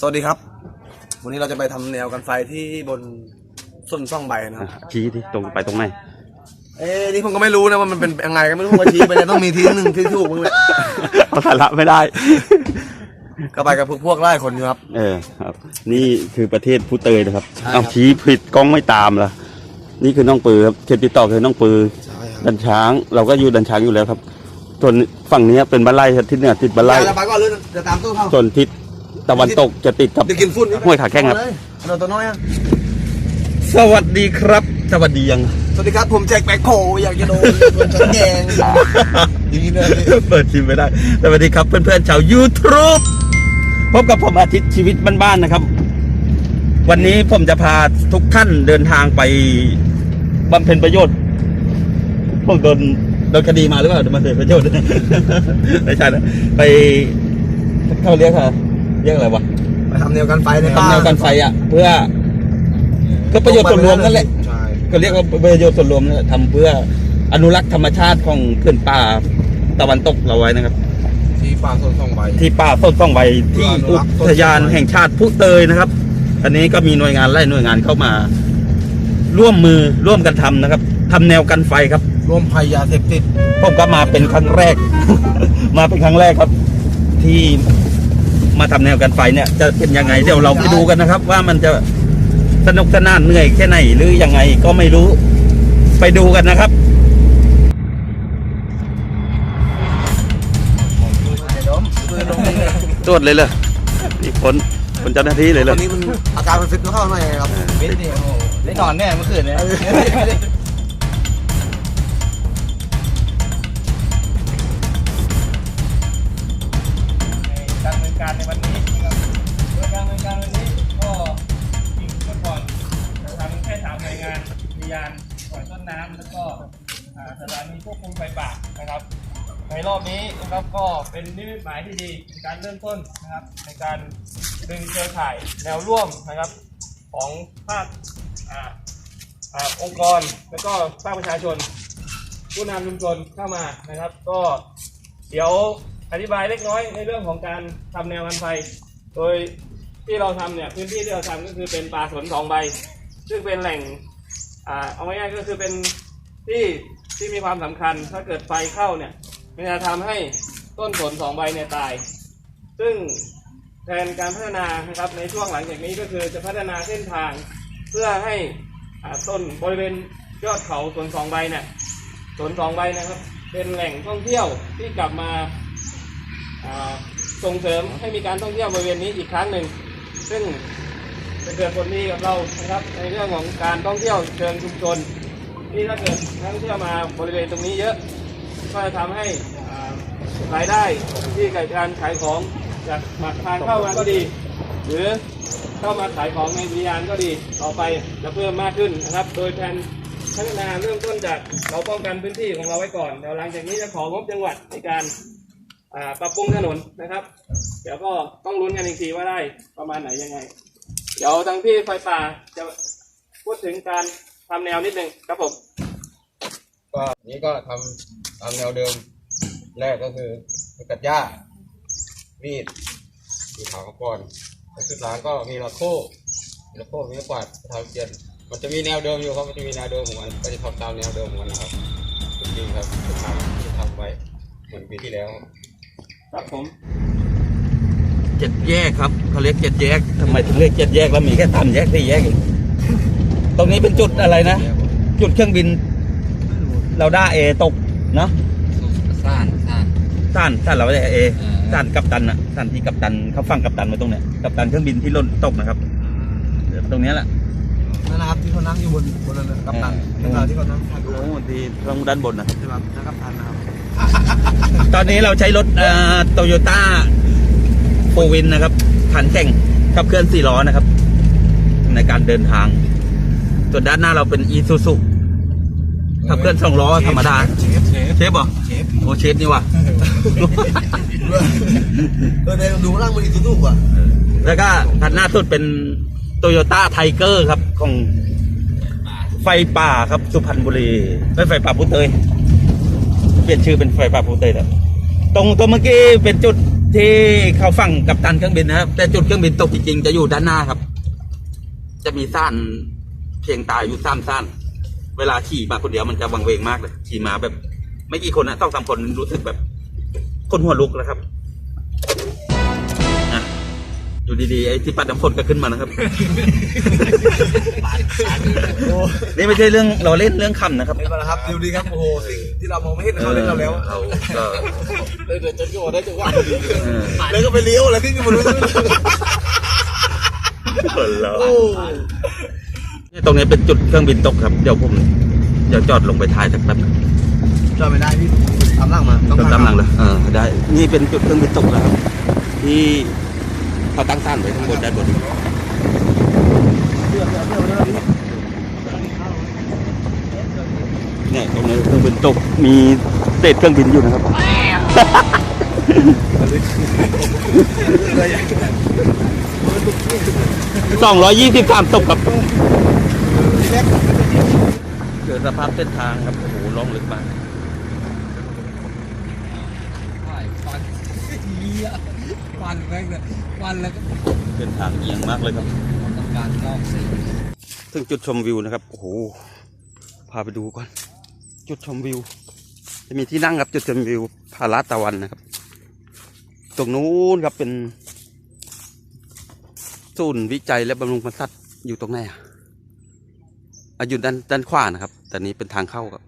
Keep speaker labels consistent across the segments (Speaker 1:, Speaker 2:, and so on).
Speaker 1: สวัสดีครับ วันนี้เราจะไปทำแนวกันไฟที่บนส้นซ่องใบนะครับ
Speaker 2: ชี้ที่ตรงไปตรงไหน
Speaker 1: เอ้นี่ผมก็ไม่รู้นะว่ามันเป็นยังไงก็ไม่รู้ว่าชี้ไปเลยต้องมีทีหนึ่งที่ถูกมึงเลย
Speaker 2: เอาสาระไม่ได้
Speaker 1: ก็ไปกับพวกพวกไล่คนอยู่ครับ
Speaker 2: เออครับ นี่คือประเทศผู้เตยนะครับ
Speaker 1: ใช่ครับ
Speaker 2: เอาชี้ผิดกล้องไม่ตามละนี่คือน้องปือครับเขตติดต่อคือน้องปือ
Speaker 1: ใช่ครับ
Speaker 2: ดันช้าง เราก็อยู่ดันช้างอยู่แล้วครับ ส่วนฝั่งนี้เป็นบ้านไร่ครับทิศเหนือติดบ้านไร่
Speaker 1: จะไปก่อนเลยจะตามตู้เขา
Speaker 2: ส่วนทิศ ตะวันตกจะติดกับ
Speaker 1: เดี๋ยวกินฟุ้น
Speaker 2: ห้วยขาแข้งครับ
Speaker 1: เอาเลยเอาตัวน้อยอะ
Speaker 2: สวัสดีครับ สวัสดียัง
Speaker 1: สวัสดีครับผมแจ็คแบ็คโคอยากจะโดนโดนฉันแยงอย่างนี้เลย
Speaker 2: เปิดชิมไม่ได้ สวัสดีครับเพื่อนๆชาว YouTube พบกับผมอาทิตย์ชีวิตบ้านๆนะครับ วันนี้ผมจะพาทุกท่านเดินทางไปบำเพ็ญประโยชน์พวกโดนโดนคดีมาหรือเปล่าโดนบำเพ็ญประโยชน์ ไม่ใช่นะไปเขาเรียกอะไร เรียกอะไรวะ
Speaker 1: ไปทำแนวกันไฟในป่า
Speaker 2: ทำแนวกันไฟอะ เพื่อ ก็ประโยชน์ส่วนรวมนั่นแหละ
Speaker 1: ใช่
Speaker 2: ก็เรียกว่าประโยชน์ส่วนรวมนะทำเพื่ออนุรักษ์ธรรมชาติของพื้นป่าตะวันตกเราไว้นะครับ
Speaker 1: ที่ป่าส้นซ่องใบ
Speaker 2: ที่ป่าต้นต้องใบที่
Speaker 1: อนุ
Speaker 2: อุ
Speaker 1: รักษ์ต้น
Speaker 2: ทยานแห่งชาติผู้เตยนะครับ อันนี้ก็มีหน่วยงานไล่หน่วยงานเข้ามา ร่วมมือร่วมกันทำนะครับทำแนวกันไฟครับ
Speaker 1: ร่วมภัยยาเสพติด
Speaker 2: ผมก็มาเป็นครั้งแรก มาเป็นครั้งแรกครับ ที่ มาทำแนวกันไฟเนี่ยจะเป็นยังไงเดี๋ยวเราไปดูกันนะครับ ว่ามันจะสนุกสนานเหนื่อยแค่ไหนหรือยังไงก็ไม่รู้ไปดูกันนะครับตรวจเลยเลยนี่ผลผลเจ้าหน้าที่เลยเล
Speaker 1: ตอยนนี้มันอาการมันฟิตเข้าหน่อยครับ
Speaker 3: เว้นเนี่ยโอ้โหได้นอนแน่เมื่อคืนเนี่ย การในวันนี้นะครับโดยการดำเนินการวันนี้ก็จริงเมื่อก่อนเราทำแค่สามหน่วยงานพยานปล่อยต้นน้ำแล้วก็อ่าสถานีควบคุมไฟป่านะครับ ในรอบนี้นะครับก็เป็นนิมิตหมายที่ดีในการเริ่มต้นนะครับ ในการดึงเครือข่ายแนวร่วมนะครับของภาคอองค์กรแล้วก็ภาคประชาชน ผู้นำชุมชนเข้ามานะครับ ก็เดี๋ยว อธิบายเล็กน้อยในเรื่องของการทำแนวกันไฟ โดยที่เราทำเนี่ยพื้นที่ที่เราทำก็คือเป็นป่าสนสองใบ ซึ่งเป็นแหล่งอ่าเอาง่ายๆก็คือเป็นที่ที่มีความสำคัญ ถ้าเกิดไฟเข้าเนี่ยมันจะทำให้ต้นสนสองใบเนี่ยตาย ซึ่งแทนการพัฒนานะครับในช่วงหลังจากนี้ก็คือจะพัฒนาเส้นทางเพื่อให้ต้นบริเวณยอดเขาสวนสองใบเนี่ยสวนสองใบนะครับ เป็นแหล่งท่องเที่ยวที่กลับมา ส่งเสริมให้มีการท่องเที่ยวบริเวณนี้อีกครั้งหนึ่ง ซึ่งจะเกิดผลดีกับเรานะครับ ในเรื่องของการท่องเที่ยวเชิงชุมชนที่ถ้าเกิดนักท่องเที่ยวมาบริเวณตรงนี้เยอะ ก็จะทำให้อ่ารายได้ที่กิดการขายของจากหมักทางเข้ามาก็ดี หรือเข้ามาขายของในวิญญาณก็ดีต่อไปจะเพิ่มมากขึ้นนะครับ โดยแผนพัฒนาเริ่มต้นจากเราป้องกันพื้นที่ของเราไว้ก่อนเดี๋ยวหลังจากนี้จะของบจังหวัดในการ ปรับปรุงถนนนะครับ เดี๋ยวก็ต้องลุ้นกันอีกทีว่าได้ประมาณไหนยังไง เดี๋ยวทางพี่ไฟป่าจะพูดถึงการทำแนวนิดนึงครับผม
Speaker 4: ก็นี้ก็ทำตามแนวเดิมแรกก็คือตัดหญ้ามีดสีขาวก่อนแล้วสุดหลังก็มีละโคมีละโคมีกวาดทำเกียนมันจะมีแนวเดิมอยู่ครับมันจะมีแนวเดิมของมันก็จะทำตามแนวเดิมของมันนะครับจริงครับจะทำจะทำไว้เหมือนปีที่แล้ว
Speaker 2: ครับผมเจ็ดแยกครับเขาเรียกเจ็ดแยกทำไมถึงเรียกเจ็ดแยกแล้วมีแค่สามแยกสี่แยกเองตรงนี้เป็นจุดอะไรนะ จุดเครื่องบิน เราได้เอตกเนาะ
Speaker 3: ซ่านซ่าน
Speaker 2: ซ่านซ่านเราได้เอ
Speaker 3: เออ
Speaker 2: ซ่านกัปตันอะซ่านที่กัปตันเขาฟังกัปตันมาตรงเนี้ยกัปตันเครื่องบินที่ล่นตกนะครับเดี๋ยวตรงเนี้ยแหละ
Speaker 1: นั่นนะครับที่เขานั่งอยู่บนบนนั้นนะกัปตัน
Speaker 2: เออ
Speaker 1: เป็นเราที่เขานั่งถ่ายรูป
Speaker 2: โอ้ที่ตรงด้านบนนะครับ
Speaker 1: ใช่ครับนั่งกัปตันนะครับ
Speaker 2: ตอนนี้เราใช้รถโตโยต้าโฟวินนะครับขันแข่งขับเคลื่อนสี่ล้อนะครับ ในการเดินทาง ส่วนด้านหน้าเราเป็นอีซูซุขับเคลื่อนสองล้อธรรมดา
Speaker 1: เชฟเชฟ
Speaker 2: เชฟเหรอ
Speaker 1: เชฟ
Speaker 2: โอเชฟนี่ว่ะ
Speaker 1: เออเดี๋ยวดูข้างล่างมันอีกทุกๆอะ
Speaker 2: แล้วก็ถัดหน้าสุดเป็นโตโยต้าไทเกอร์ครับของไฟป่าครับสุพรรณบุรีไม่ไฟป่าพุเตยเปลี่ยนชื่อเป็นไฟป่าภูเตยแล้วตรงตัวเมื่อกี้เป็นจุดที่เขาฝั่งกับตันเครื่องบินนะครับ แต่จุดเครื่องบินตกจริงๆจะอยู่ด้านหน้าครับ จะมีซ่านเพียงตายอยู่สานซ่านเวลาขี่มาคนเดียวมันจะวังเวงมากเลยขี่มาแบบ ไม่กี่คนนะต้องสามคนรู้สึกแบบคนหัวลุกแล้วครับ อยู่ดีๆไอ้ที่ปัดน้ำฝนก็ขึ้นมานะครับ นี่ไม่ใช่เรื่องเราเล่นเรื่องคำนะครับ
Speaker 1: เห็นไหมล่ะครับดูดีครับโอ้โหสิ่งที่เรามองไม่เห็นเขาเล่นเราแล้ว
Speaker 2: เราก็
Speaker 1: เลยเดี๋ยวจะโยนได้จังหวะ
Speaker 2: เออ
Speaker 1: แล้วก็ไปเลี้ยวอะไรขึ้นกันมาดู
Speaker 2: คนเราเนี่ยตรงนี้เป็นจุดเครื่องบินตกครับ เดี๋ยวผมเดี๋ยวจอดลงไปท้ายสักแป๊บนึง
Speaker 1: จอดไม่ได้พี่ตามหลังมา
Speaker 2: จอดตามหลังเลยเออได้ นี่เป็นจุดเครื่องบินตกแล้วครับที่ เขาตั้งซ่านไว้ข้างบนด้านบนเนี่ยตรงนี้เครื่องบินตกมีเศษเครื่องบินอยู่นะครับสองร้อยยี่สิบสามตกครับเกิดสภาพเส้นทางครับโอ้โหล่องลึกมาก
Speaker 1: วันแม่งเลยวันแล้วก็
Speaker 2: เส้นทางเอียงมากเลยครับ
Speaker 1: ต้องการนอกสิ
Speaker 2: ซึ่งจุดชมวิวนะครับโอ้โหพาไปดูก่อน จุดชมวิว จะมีที่นั่งครับจุดชมวิวพาราตะวันนะครับ ตรงนู้นครับเป็นศูนย์วิจัยและบำรุงพันธุ์สัตว์อยู่ตรงไหนอะอะอยู่ด้านด้านขวานะครับแต่นี้เป็นทางเข้าครับ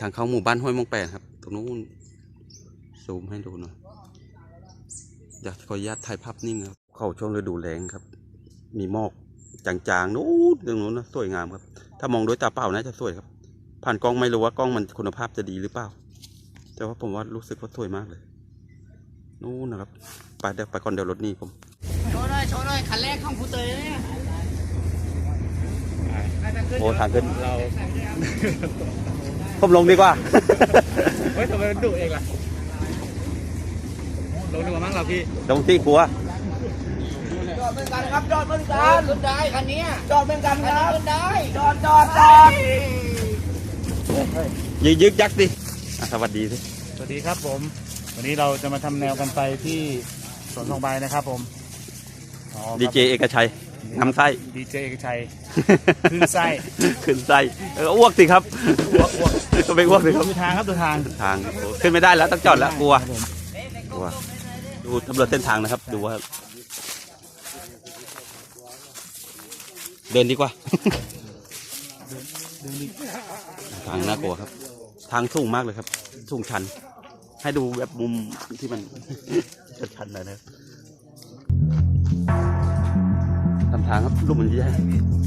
Speaker 2: ทางเข้าหมู่บ้านห้วยมงแปนครับ ตรงนู้นซูมให้ดูหน่อย อยากขออนุญาตถ่ายภาพนิ่งครับ เข้าช่วงฤดูแล้งครับ มีหมอกจางๆนู้นตรงนู้นนะสวยงามครับ ถ้ามองด้วยตาเปล่าน่าจะสวยครับ ผ่านกล้องไม่รู้ว่ากล้องมันคุณภาพจะดีหรือเปล่า แต่ว่าผมว่ารู้สึกว่าสวยมากเลยนู้นนะครับ ไปเดี๋ยวไปก่อนเดี๋ยวรถหนี่ผม
Speaker 5: โชว์หน่อยโชว์หน่อยคันแรกของผู้เตยเนี่ย
Speaker 2: โอ้ทางขึ้นผมลงดีกว่า
Speaker 3: เฮ้ยทำไมมันดุเองล่ะ ลงดีกว่ามั้งเราพี่
Speaker 2: ลงที่กลัว
Speaker 5: จอดเหมือนกันครับจอดเหมือนกันขึ้นได้คันเนี้ยจอดเหมือนกันครับขึ้นได้จอดจอดจอด
Speaker 2: ยึกยึกยักดิอะสวัสดีสิ
Speaker 6: สวัสดีครับผม วันนี้เราจะมาทำแนวกันไปที่สวนทองใบนะครับผมอ๋อครับ
Speaker 2: ดีเจเอกชัยนำไส้
Speaker 6: ดีเจเอกชัย ขึ้นไส้
Speaker 2: ขึ้นไส้เอออ้วกสิครับ
Speaker 6: อ้วกอ้วก
Speaker 2: ก็ไปอ้วกสิครับ
Speaker 6: ดูทางครับดูทาง
Speaker 2: ทางโอ้ขึ้นไม่ได้แล้วต้องจอดแล้วกลัว
Speaker 6: ครับผม
Speaker 2: กลัว ดูตำรวจเส้นทางนะครับ ดูว่า เดินดีกว่า ทางน่ากลัวครับ ทางสูงมากเลยครับสูงชัน ให้ดูแบบมุมที่มันชันๆหน่อยนะครับทำทางครับรูปมันแย่ติ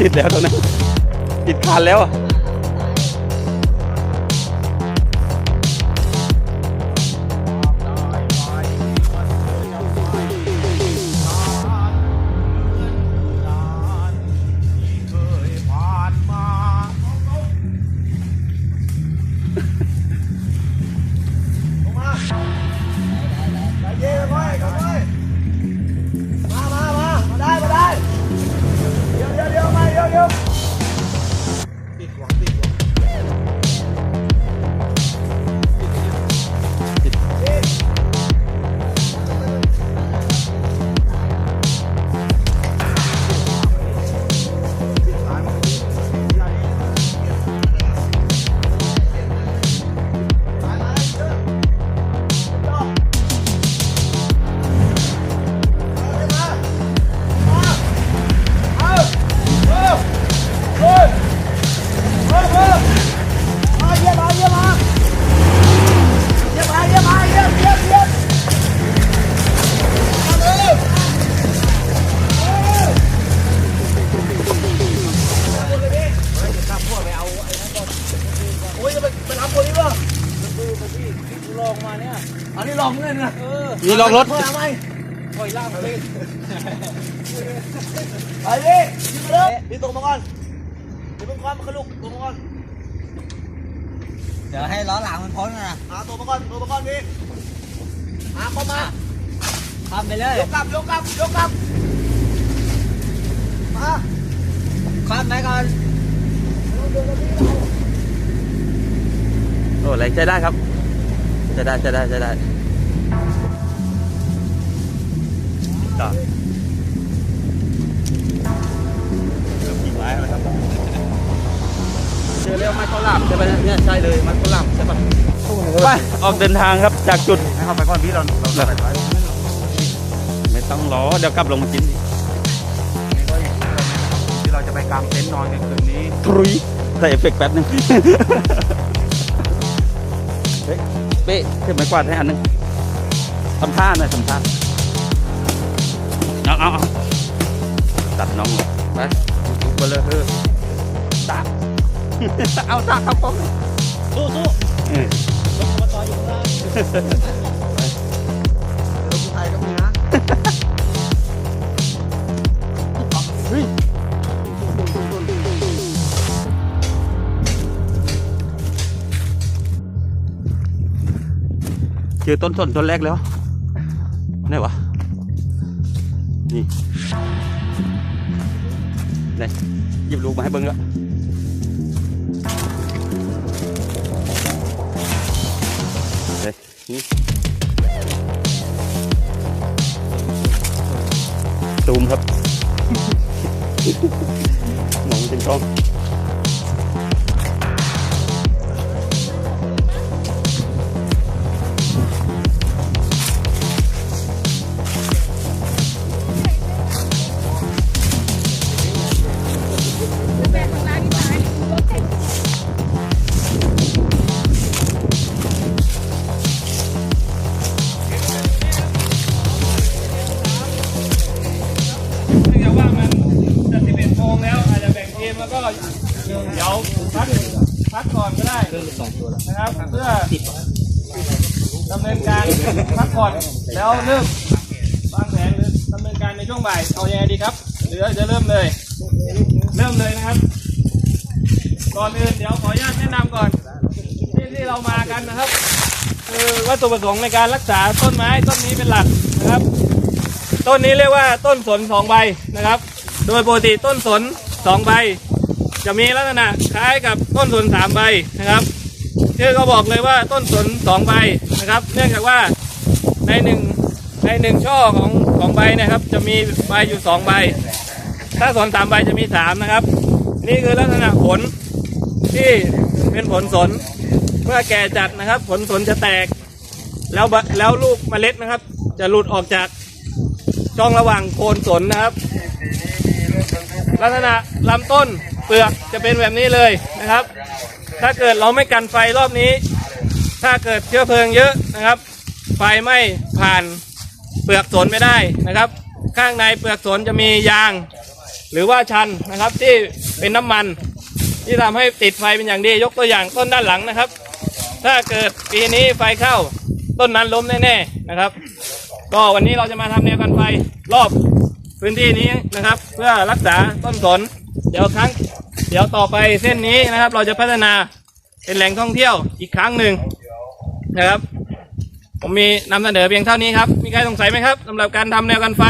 Speaker 2: ติดแล้วตรงนั้นติดคานแล้ว
Speaker 1: เออ
Speaker 5: นี่
Speaker 1: ลอง
Speaker 2: รถ
Speaker 1: เพื่ออะไป
Speaker 5: ล่อยล่างเล่น
Speaker 1: ไปดิมาเลยพี่ตรงมาก่อนพี่ตรงก่อนมาขึ้นลูกตรงมาก่อน
Speaker 5: เดี๋ยวให้ล้อหลังมันพ้นนะ
Speaker 1: หาตัวมาก่อนตัวมาก่อนพี่หาเข้ามา
Speaker 5: ทำไปเลย
Speaker 1: ยกกลับยกกลับยกกลับมา
Speaker 5: คว้าไปก่อน
Speaker 2: โอ้แรงใช้ได้ครับใช้ได้ใช้ได้ใช้ได้ ต่อเริ่มยิงไม้แล้วครับเจอแล้วไม้ข้าวหลามใช่ไหมเนี่ยใช่เลยไม้ข้าวหลามใช่ปะไปออกเดินทางครับจากจุด
Speaker 6: ให้เข้าไปก่อนพี่เราเราใส่ไว้
Speaker 2: ไม่ต้องรอเดี๋ยวกลับลงมากิน
Speaker 6: ที่เราจะไปกางเต็นท์นอนกันคืนนี้
Speaker 2: ทรุยใส่เอฟเฟกต์แป๊บนึงเฮ้ยเป๊ะขึ้นไม้กวาดให้อันนึงทำท่าหน่อยทำท่า เอาเอาเอาตัดน้องลงไปลุกไปเลยเฮ้ยตากเอาตากครับผม
Speaker 5: สู้สู้
Speaker 2: เออ
Speaker 5: มาต่ออยู่ข้างล่าง
Speaker 1: รถไทยก็มีนะ
Speaker 2: เจอต้นสนต้นแรกแล้ว นี่ไหนหยิบลูกมาให้เบิ้ เพื่
Speaker 3: อดำเนินการพักผ่อนแล้วเริ่มวางแผนหรือดำเนินการในช่วงบ่ายเอายังไงดีครับ หรือจะเริ่มเลย เริ่มเลยนะครับ ก่อนอื่นเดี๋ยวขออนุญาตแนะนำก่อนที่ที่เรามากันนะครับ คือวัตถุประสงค์ในการรักษาต้นไม้ต้นนี้เป็นหลักนะครับ ต้นนี้เรียกว่าต้นสนสองใบนะครับ โดยปกติต้นสนสองใบ จะมีลักษณะคล้ายกับต้นสนสามใบนะครับ ชื่อก็บอกเลยว่าต้นสนสองใบนะครับ เนื่องจากว่าในหนึ่งในหนึ่งช่อของของใบนะครับ จะมีใบอยู่สองใบ ถ้าสนสามใบจะมีสามนะครับ นี่คือลักษณะผลที่เป็นผลสนเมื่อแก่จัดนะครับ ผลสนจะแตก แล้วแล้วลูกเมล็ดนะครับ จะหลุดออกจากช่องระหว่างโคนสนนะครับ ลักษณะลำต้นเปลือกจะเป็นแบบนี้เลยนะครับ ถ้าเกิดเราไม่กันไฟรอบนี้ ถ้าเกิดเชื้อเพลิงเยอะนะครับ ไฟไหม้ผ่านเปลือกสนไม่ได้นะครับ ข้างในเปลือกสนจะมียาง หรือว่าชันนะครับที่เป็นน้ำมัน ที่ทำให้ติดไฟเป็นอย่างดียกตัวอย่างต้นด้านหลังนะครับ ถ้าเกิดปีนี้ไฟเข้าต้นนั้นล้มแน่ๆนะครับ ก็วันนี้เราจะมาทำแนวกันไฟรอบพื้นที่นี้นะครับ เพื่อรักษาต้นสน เดี๋ยวครั้ง เดี๋ยวต่อไปเส้นนี้นะครับ เราจะพัฒนาเป็นแหล่งท่องเที่ยวอีกครั้งหนึ่งนะครับ ผมมีนำเสนอเพียงเท่านี้ครับ มีใครสงสัยไหมครับสำหรับการทำแนวกันไฟ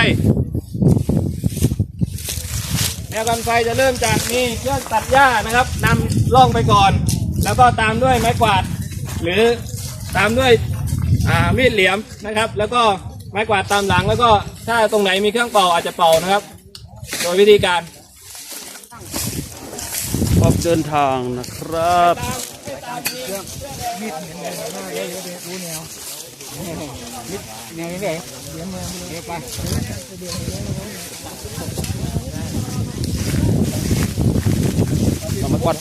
Speaker 3: แนวกันไฟจะเริ่มจากมีเครื่องตัดหญ้านะครับนำล่องไปก่อน แล้วก็ตามด้วยไม้กวาด หรือตามด้วยมีดเหลี่ยมนะครับ แล้วก็ไม้กวาดตามหลังแล้วก็ถ้าตรงไหนมีเครื่องเป่าอาจจะเป่านะครับ โดยวิธีการ
Speaker 2: ออกเดินทางนะครับ
Speaker 5: แนวนี้เองเดี๋ยวมือเดี๋ยวไป
Speaker 2: เอามากวาด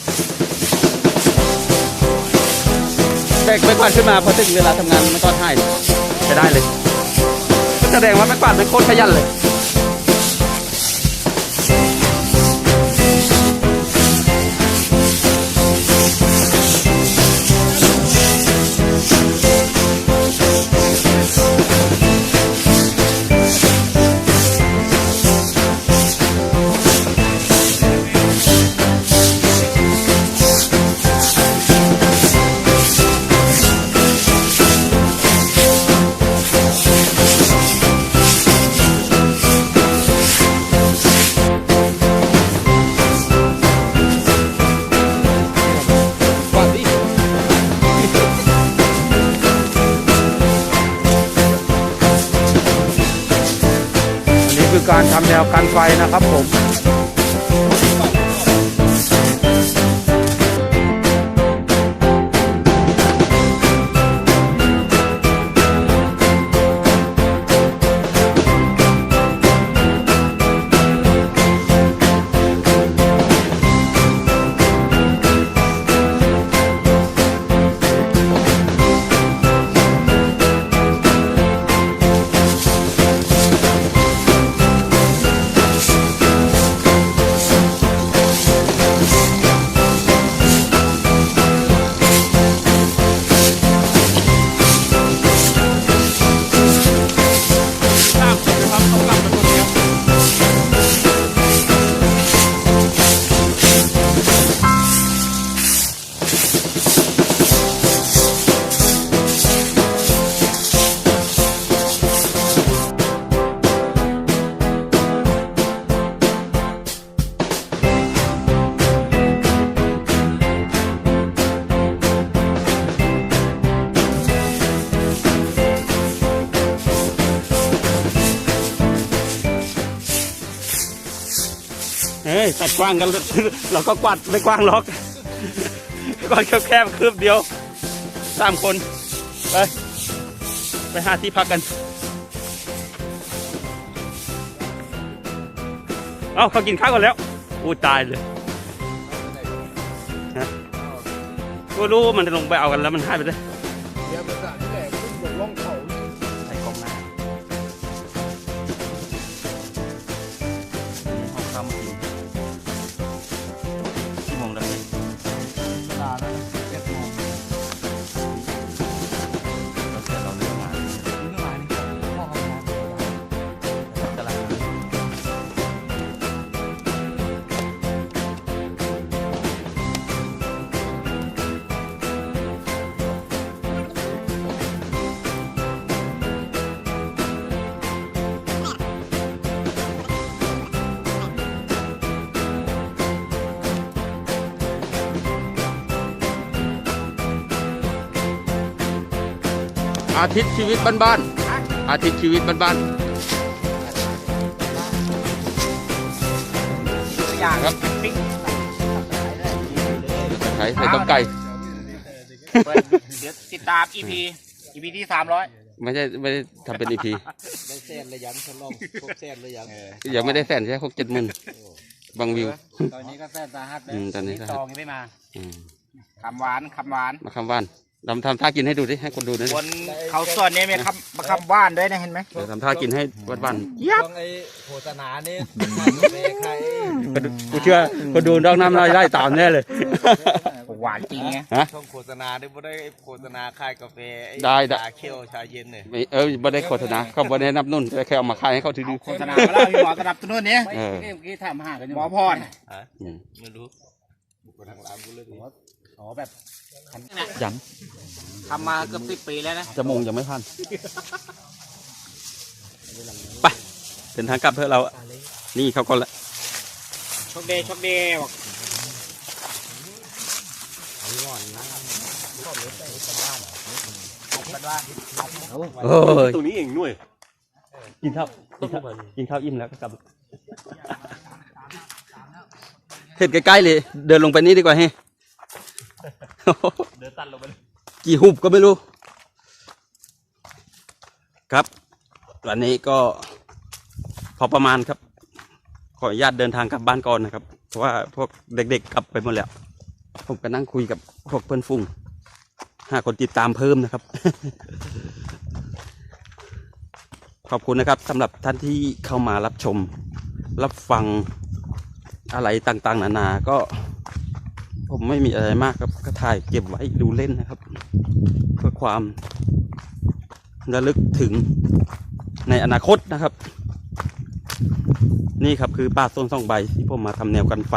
Speaker 2: แบกไม่กวาดขึ้นมาพอถึงเวลาทำงานไม่กวาดให้จะได้เลย ก็แสดงว่าไม่กวาดเป็นโคตรขยันเลย
Speaker 6: กว้า
Speaker 2: งกันเราก็กวาดไม่กว้างหรอกกว้างแคบๆคืบเดียวสามคนไปไปหาที่พักกัน เอาเขากินข้าวกันแล้วอู้ตายเลยฮะก็รู้ว่ามันจะลงไปเอากันแล้วมันหายไปเลย อาทิตย์ชีวิตบ้านๆอาทิตย์ชีวิตบ้าน
Speaker 5: อย่าง
Speaker 2: ๆครับไข่ใส่ต้มไก่
Speaker 5: เดี๋ยวติดตาม EP EP ที่สามร้อย
Speaker 2: ไม่ใช่ไม่ได้ทำเป็นอีพี
Speaker 1: ได้แสนเลยยังทดลองครบแสนเลยยัง
Speaker 2: ยังไม่ได้แสนใช่หกเจ็ดหมื่นบางวิว
Speaker 5: ตอนนี้ก็แซ่บสาหัสเลย
Speaker 2: อืมตอนนี้สาหัส
Speaker 5: ตองยังไม่มา
Speaker 2: อืม
Speaker 5: คำหวานคำหวาน
Speaker 2: มาคำว่าน ทำทำท่ากินให้ดูดิให้คนดูหนะ
Speaker 5: บนเขาส่วนนี้มีคำมาคำหว่านด้วยนะเห็นไหม
Speaker 2: ทำท่ากินให้บ้าน
Speaker 1: ต้องไอ้โฆษณานี่ใคร
Speaker 2: ๆคนดูกูเชื่อคนดูน้องน้ำลายไล่ตามแน่เลย
Speaker 5: หวานจริงไง
Speaker 2: ฮะ
Speaker 1: ช่องโฆษณาได้บ่ได้โฆษณาค่ายกาแฟอ้
Speaker 2: ได้ได้
Speaker 1: ชาเขียวชาเย็นเนี่ย
Speaker 2: ไม่เออไม่ได้โฆษณาเขาไม่ได้นับนุ่นแค่เอามาขายให้เขาถือดู
Speaker 5: โฆษณามาแล้วมีหมอสนับสนุนเนี่ย
Speaker 2: เออ
Speaker 5: เมื่อกี้ถามหากันอยู่หมอพร
Speaker 2: อืม
Speaker 1: ไม่รู้บุกไปทางร้านกูเลยดิ
Speaker 5: อ๋อแบบ
Speaker 2: ยัง
Speaker 5: ทำมาเกือบสิบปีแล้วนะ
Speaker 2: จะมงยังไม่พันไปเดินทางกลับเพื่อะเรา นี่เขาก็ละ
Speaker 5: โชคดีโชคดีบอก
Speaker 2: โอ้ยตรงนี้เองด้วยกินข้าวกินข้าวกินข้าวอิ่มแล้วก็กลับเห็นใกล้ๆเลย เดินลงไปนี่ดีกว่าเฮ้ เดินตันลงไปกี่หุบก็ไม่รู้ ครับ วันนี้ก็พอประมาณครับ ขออนุญาตเดินทางกลับบ้านก่อนนะครับ เพราะว่าพวกเด็กๆกลับไปหมดแล้ว ผมก็นั่งคุยกับพวกเพื่อนฟุ้งหาคนติดตามเพิ่มนะครับ ขอบคุณนะครับสำหรับท่านที่เข้ามารับชม รับฟังอะไรต่างๆ นานาก็ ผมไม่มีอะไรมากครับก็ถ่ายเก็บไว้ดูเล่นนะครับ เพื่อความระลึกถึงในอนาคตนะครับ นี่ครับคือป่าต้นสองใบที่ผมมาทำแนวกันไฟ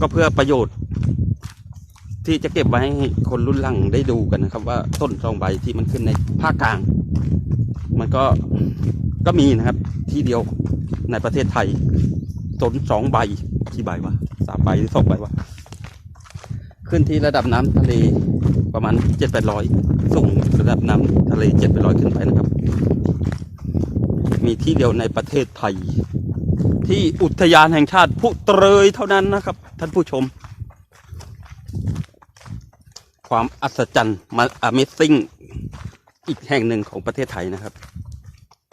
Speaker 2: ก็เพื่อประโยชน์ ที่จะเก็บไว้ให้คนรุ่นหลังได้ดูกันนะครับ ว่าต้นสองใบที่มันขึ้นในภาคกลาง มันก็ก็มีนะครับที่เดียวในประเทศไทยต้นสองใบกี่ใบวะสามใบหรือสองใบวะ ขึ้นที่ระดับน้ำทะเลประมาณเจ็ดแปดร้อยสูงระดับน้ำทะเลเจ็ดแปดร้อยขึ้นไปนะครับมมีที่เดียวในประเทศไทย ที่อุทยานแห่งชาติผู้เตยเท่านั้นนะครับ ท่านผู้ชม ความอัศจรรย์มา Amazing อีกแห่งหนึ่งของประเทศไทยนะครับ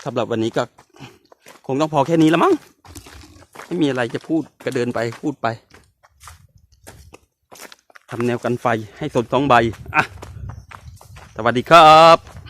Speaker 2: สำหรับวันนี้ก็คงต้องพอแค่นี้แล้วมั้ง ไม่มีอะไรจะพูดก็เดินไปพูดไป ทำแนวกันไฟให้สนสองใบอะสวัสดีครับ